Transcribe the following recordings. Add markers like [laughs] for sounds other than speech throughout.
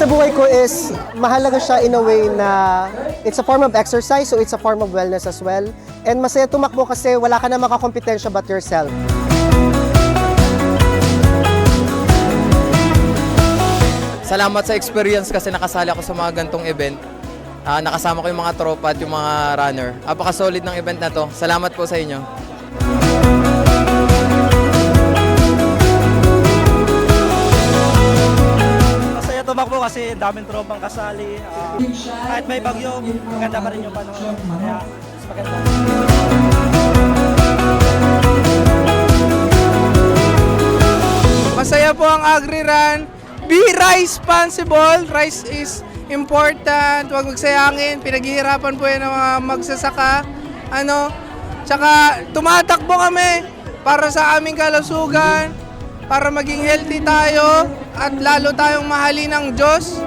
masasabi ko is mahalaga siya in a way na it's a form of exercise so it's a form of wellness as well. And masaya tumakbo kasi wala ka na makakompetensya but yourself. Salamat sa experience kasi nakasali ako sa mga gantong event. Ah, nakasama ko yung mga tropa at yung mga runner. Napaka-solid ng event na to. Salamat po sa inyo. Kasi daming tropang kasali. Ah, kahit may bagyo, maganda pa rin yung panahon. Kaya, mas maganda. Masaya po ang agri-run. Be responsible. Rice is important. Huwag magsayangin. Pinaghihirapan po yan ng mga magsasaka. Ano? Tsaka tumatakbo kami para sa aming kalusugan. Para maging healthy tayo at lalo tayong mahalin ng Diyos.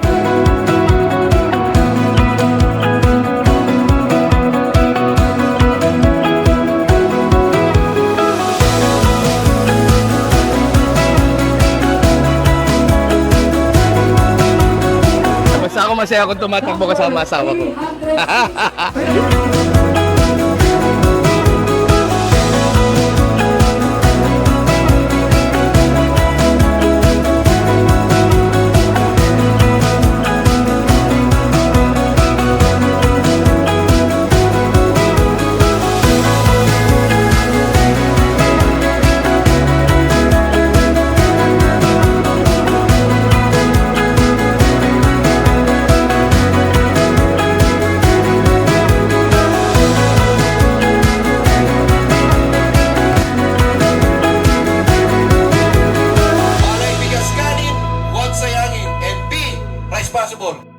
Basta ako masaya kung tumatakbo kasama asawa ko. [laughs] Para